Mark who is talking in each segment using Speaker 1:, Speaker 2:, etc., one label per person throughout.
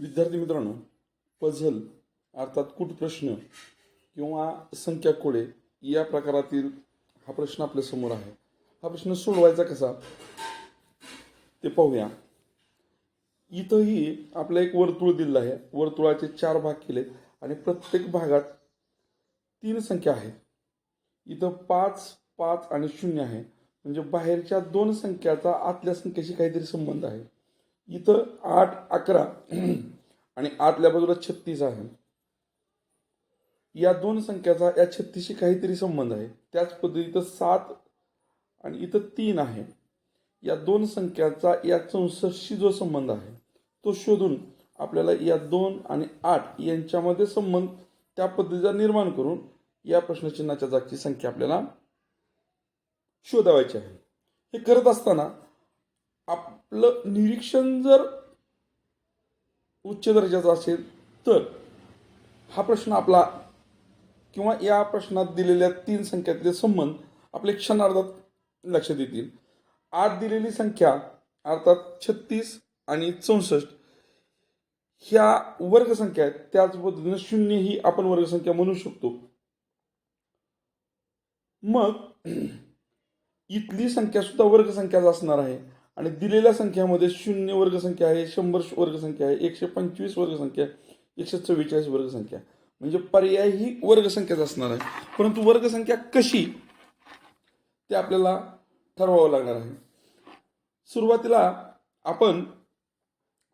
Speaker 1: विद्यार्थी मित्रांनो पझल अर्थात कुट प्रश्न किंवा संख्या कोडे या प्रकारातील हा प्रश्न आपल्यासमोर आहे. हा प्रश्न सोडवायचा कसा? ते पाहूया. इथंही आपलं एक वर्तुळ दिलेलं आहे. वर्तुळाचे चार भाग केले आणि प्रत्येक भागात तीन संख्या आहेत इथं पाच पाच आणि शून्य आहे. म्हणजे बाहेरच्या दोन संख्याचा आतल्या संख्येशी काहीतरी संबंध आहे. इथं आठ अकरा आणि आतल्या बाजूला छत्तीस आहे. या दोन संख्याचा या छत्तीसशी काहीतरी संबंध आहे. त्याच पद्धतीत सात आणि इथं तीन आहे. या दोन संख्याचा या चौसष्टशी जो संबंध आहे तो शोधून आपल्याला या दोन आणि आठ यांच्यामध्ये संबंध त्या पद्धतीचा निर्माण करून या प्रश्नचिन्हाच्या जागची संख्या आपल्याला शोधावायची आहे. हे करत असताना आप आपलं निरीक्षण जर उच्च दर्जाचा असेल तर हा प्रश्न आपला किंवा या प्रश्नात दिलेल्या तीन संख्यातले संबंध आपले क्षणार्धात लक्षात येतील. आठ दिलेली संख्या अर्थात छत्तीस आणि चौसष्ट ह्या वर्गसंख्या आहेत. त्याच पद्धतीनं शून्य ही आपण वर्गसंख्या म्हणू शकतो. मग इथली संख्या सुद्धा वर्गसंख्याच असणार आहे. आणि दिलेल्या संख्यामध्ये शून्य वर्गसंख्या आहे शंभर वर्गसंख्या आहे एकशे पंचवीस वर्गसंख्या एकशे चव्वेचाळीस वर्गसंख्या म्हणजे पर्याय ही वर्गसंख्याच असणार आहे. परंतु वर्गसंख्या कशी ते आपल्याला ठरवावं लागणार आहे. सुरुवातीला आपण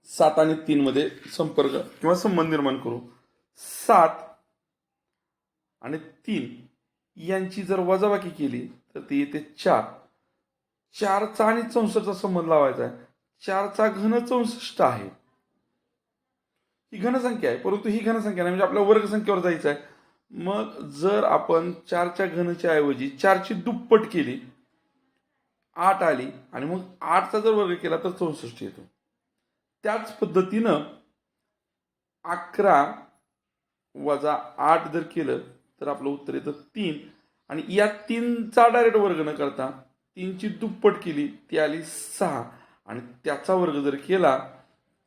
Speaker 1: सात आणि तीनमध्ये संपर्क किंवा संबंध निर्माण करू. सात आणि तीन यांची जर वजाबाकी केली तर ती येते चार. चारचा आणि चौसष्टचा संबंध लावायचा आहे. चारचा घन चौसष्ट आहे. ही घनसंख्या आहे. परंतु ही घनसंख्या नाही म्हणजे आपल्या वर्गसंख्येवर जायचं आहे. मग जर आपण चारच्या घनच्या ऐवजी चारची दुप्पट केली आठ आली आणि मग आठचा जर वर्ग केला तर चौसष्ट येतो. त्याच पद्धतीनं अकरा वजा आठ जर केलं तर आपलं उत्तर येतं तीन. आणि या तीनचा डायरेक्ट वर्ग न करता तीनची दुप्पट केली ती आली सहा. आणि त्याचा वर्ग जर केला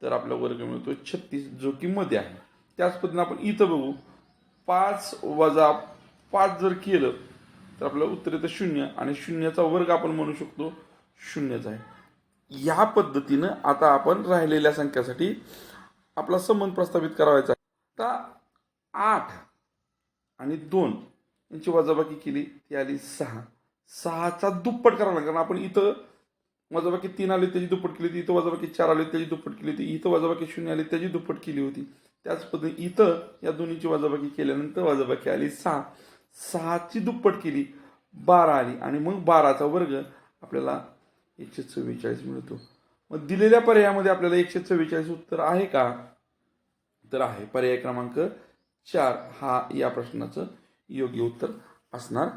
Speaker 1: तर आपला वर्ग मिळतो छत्तीस जो की मध्ये आहे. त्याच पद्धतीने आपण इथं बघू. पाच वजा पाच जर केलं तर आपलं उत्तर येतं शून्य. आणि शून्याचा वर्ग आपण म्हणू शकतो शून्यच आहे. या पद्धतीनं आता आपण राहिलेल्या संख्यासाठी आपला संबंध प्रस्थापित करावायचा आता आठ आणि दोन यांची वजाबाकी केली ती आली सहा. सहाचा दुप्पट करावा लागेल. कारण आपण इथं वजाबाकी तीन आली त्याची दुप्पट केली होती. इथं वजाबाकी चार आली त्याची दुप्पट केली होती. इथं वजाबाकी शून्य आली त्याची दुप्पट केली होती. त्याच पद्धती इथं या दोन्हीची वजाबाकी केल्यानंतर वजाबाकी आली सहा. सहाची दुप्पट केली बारा आली. आणि मग बाराचा वर्ग आपल्याला एकशे चव्वेचाळीस मिळतो. मग दिलेल्या पर्यायामध्ये आपल्याला एकशे चव्वेचाळीस उत्तर आहे का? तर आहे. पर्याय क्रमांक चार हा या प्रश्नाचं योग्य उत्तर असणार